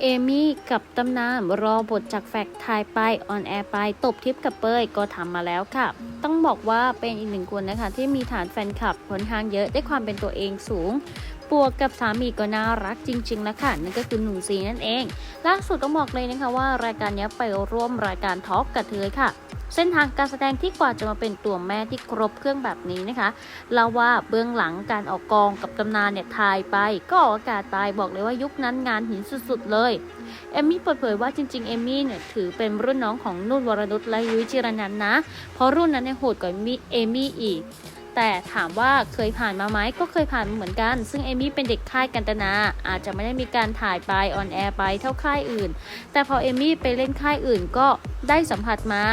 เอมี่กับตำนานรอบทจากแฟกทายไปออนแอร์ไป ตบทิปกับเปยก็ทำมาแล้วค่ะ ต้องบอกว่าเป็นอีกหนึ่งคนนะคะ ที่มีฐานแฟนคลับค่อนข้างเยอะได้ความเป็นตัวเองสูงปวกกับสามีก็น่ารักจริงๆแล้วค่ะ นั่นก็คือหนุ่มซีนั่นเอง ล่าสุดต้องบอกเลยนะคะว่ารายการนี้ไปร่วมรายการทอล์กกับเธอค่ะ เส้นทางการแสดงที่กว่าจะมาเป็นตัวแม่ที่ครบเครื่องแบบนี้นะคะเล่าว่าเบื้องหลังการออกกองกับตำนานเนี่ยถ่ายไป ก็ออกอากาศไปบอกเลยว่ายุคนั้นงานหินสุดๆเลยเอมมี่เปิดเผยว่าจริงๆเอมมี่เนี่ยถือเป็นรุ่นน้องของนุ่นวรนุชและยุ้ยจิรนันนะ เพราะรุ่นนั้นเนี่ยโหดกว่ามิเอมมี่อีกแต่ถามว่าเคยผ่านมาไหมก็เคยผ่านมาเหมือนกัน ซึ่งเอมี่เป็นเด็กค่ายกันตนา อาจจะไม่ได้มีการถ่ายไปออนแอร์ไปเท่าค่ายอื่น แต่พอเอมี่ไปเล่นค่ายอื่นก็ได้สัมผัสมา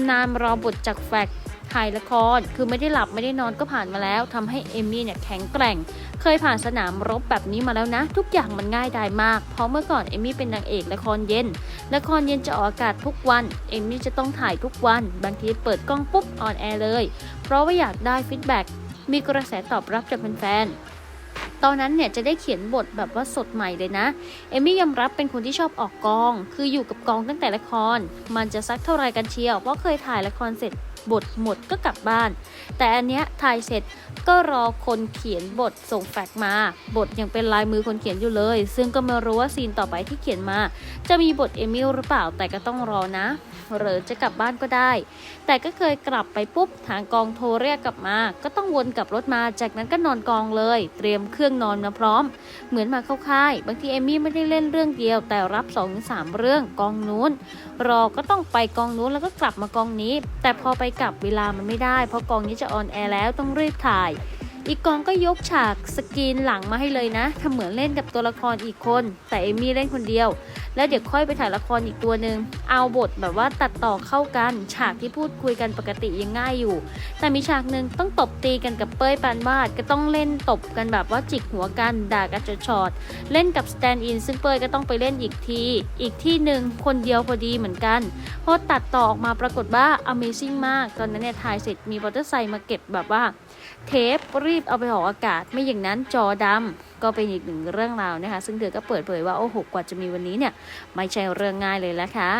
ำนานรอบทจากแฟกถ่ายละคร คือไม่ได้หลับไม่ได้นอนก็ผ่านมาแล้วทำให้เอมี่เนี่ยแข็งแกร่ง เคยผ่านสนามรบแบบนี้มาแล้วนะ ทุกอย่างมันง่ายดายมาก เพราะเมื่อก่อนเอมี่เป็นนางเอกละครเย็น ละครเย็นจะออกอากาศทุกวัน เอมมี่จะต้องถ่ายทุกวัน บางทีเปิดกล้องปุ๊บออนแอร์เลย เพราะว่าอยากได้ฟีดแบ็กมีกระแสตอบรับจากแฟนๆ ตอนนั้นเนี่ยจะได้เขียนบทแบบว่าสดใหม่เลยนะ เอมี่ยอมรับเป็นคนที่ชอบออกกอง คืออยู่กับกองตั้งแต่ละคร มันจะสักเท่าไรกันเชียว เพราะเคยถ่ายละครเสร็จ บทหมดก็กลับบ้าน แต่อันเนี้ยถ่ายเสร็จก็รอคนเขียนบทส่งแฟกซ์มา บทยังเป็นลายมือคนเขียนอยู่เลย ซึ่งก็ไม่รู้ว่าซีนต่อไปที่เขียนมา จะมีบทเอมิลหรือเปล่าแต่ก็ต้องรอนะ หรือจะกลับบ้านก็ได้ แต่ก็เคยกลับไปปุ๊บทางกองโทรเรียกกลับมา ก็ต้องวนกลับรถมา จากนั้นก็นอนกองเลย เตรียมเครื่องนอนมาพร้อม เหมือนมาเข้าค่าย บางทีเอมี่ไม่ได้เล่นเรื่องเดียว แต่รับ2อถึงสเรื่องกองนู้น รอก็ต้องไปกองนู้นแล้วก็กลับมากองนี้ แต่พอไปกลับเวลามันไม่ได้ เพราะกองนี้จะออนแอร์แล้วต้องรีบถ่าย อีกกองก็ยกฉากสกรีนหลังมาให้เลยนะทำเหมือนเล่นกับตัวละครอีกคน แต่เอมี่เล่นคนเดียว แล้วเดี๋ยวค่อยไปถ่ายละครอีกตัวหนึ่งเอาบทแบบว่าตัดต่อเข้ากัน ฉากที่พูดคุยกันปกติยังง่ายอยู่ แต่มีฉากหนึ่งต้องตบตีกันกับเป้ยปานวาดก็ต้องเล่นตบกันแบบว่าจิกหัวกันด่ากันจอดเล่นกับสแตนด์อินซึ่งเป้ยก็ต้องไปเล่นอีกที อีกที่หนึ่งคนเดียวพอดีเหมือนกันพอตัดต่อออกมาปรากฏว่า Amazing มาก ตอนนั้นเนี่ยถ่ายเสร็จมีมอเตอร์ไซค์มาเก็บแบบว่า เทปรีบเอาไปออกอากาศ ไม่อย่างนั้นจอดำก็เป็นอีกหนึ่งเรื่องราวนะคะ ซึ่งเธอก็เปิดเผยว่าโอ้โหกว่าจะมีวันนี้เนี่ย ไม่ใช่เรื่องง่ายเลยละค่ะ